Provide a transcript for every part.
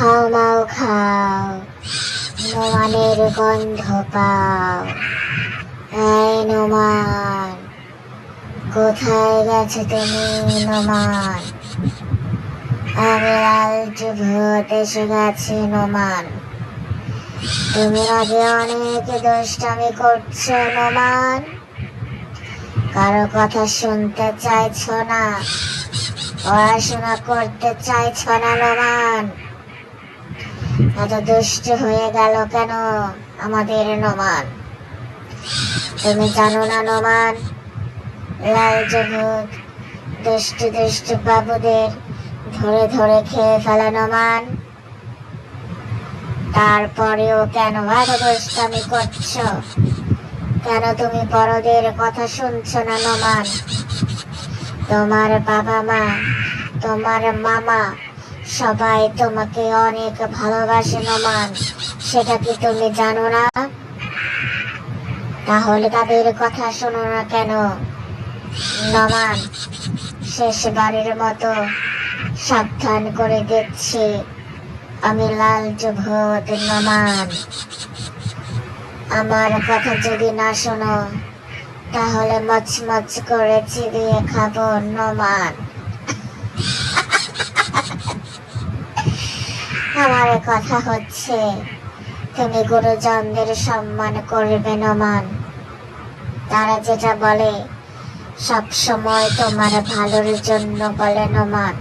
হাও মাও খাও নোমানের গন্ধ পাও এই নোমান, কোথায় গেছে তুমি, নোমান? আমি লালচু ভূত এসে গেছি নোমান। তুমি আগে অনেক দুষ্টামি করছ, নোমান। কারও কথা শুনতে চাইছো না, পড়াশোনা করতে চাইছো না, নোমান। এত দুষ্ট হয়ে গেল কেন? আমাদের নোমান তুমি জানো না নোমান লাল জগৎ দুষ্টু দুষ্টু বাবুদের ধরে ধরে খেয়ে ফেলা নোমান তারপরেও কেন এত দুষ্টামি করছ? কেন তুমি বড়দের কথা শুনছো না নমান তোমার বাবা মা, তোমার মামা সবাই তোমাকে অনেক ভালোবাসে, নমান। সেটা কি তুমি জানো না? তাহলে তাদের কথা শোনো না কেন? নমান, শেষবারের মতো সাবধান করে দিচ্ছি আমি লালচ ভূত নমান। আমার কথা যদি না শোনো, তাহলে মচমচ করে চিবিয়ে খাব, নমান। আমার কথা হচ্ছে। তুমি গুরুজনদের সম্মান করবে নমান তারা যেটা বলে, সব সময় তোমার ভালোর জন্য বলে নমান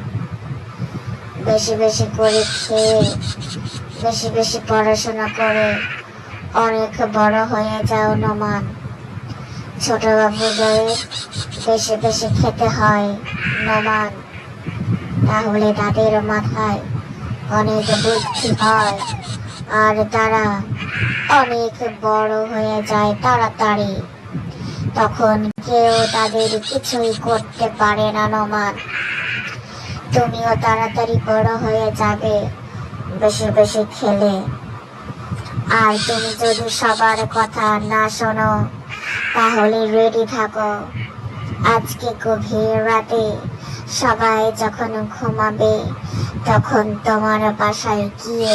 বেশি বেশি করে খেয়ে, বেশি বেশি পড়াশোনা করে অনেক বড় হয়ে যাও নমান ছোট বাবুদের বেশি বেশি খেতে হয় নমান তাহলে তাদের মাথায় অনেক বুদ্ধি হয়। আর তারা অনেক বড় হয়ে যায় তাড়াতাড়ি। তখন কেউ তাদের কিছুই করতে পারে না, নমান। তুমিও তাড়াতাড়ি বড় হয়ে যাবে, বেশি বেশি খেলে। আর তুমি যদি সবার কথা না শোনো, তাহলে রেডি থাকো। আজকে গভীর রাতে সবাই যখন ঘুমাবে তখন তোমার বাসায় গিয়ে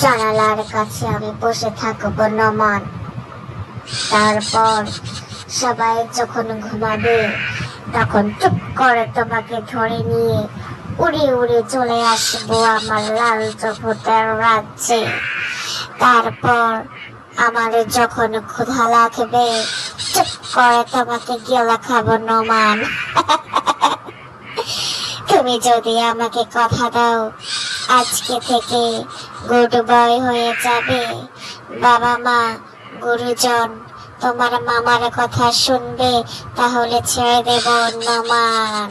জানালার কাছে আমি বসে থাকব নমান। তারপর সবাই যখন ঘুমাবে, তখন চুপ করে তোমাকে ধরে নিয়ে উড়ে উড়ে চলে আসব আমার লাল চকুতের রাজ্যে। তারপর আমার যখন ক্ষুধা লাগবে, চুপ করে তোমাকে গেলা খাব নমান। তুমি যদি আমাকে কথা দাও, আজকে থেকে গুড বয় হয়ে যাবে। বাবা মা, গুরুজন, তোমার মামার কথা শুনবে, তাহলে ছেড়ে দেব নমান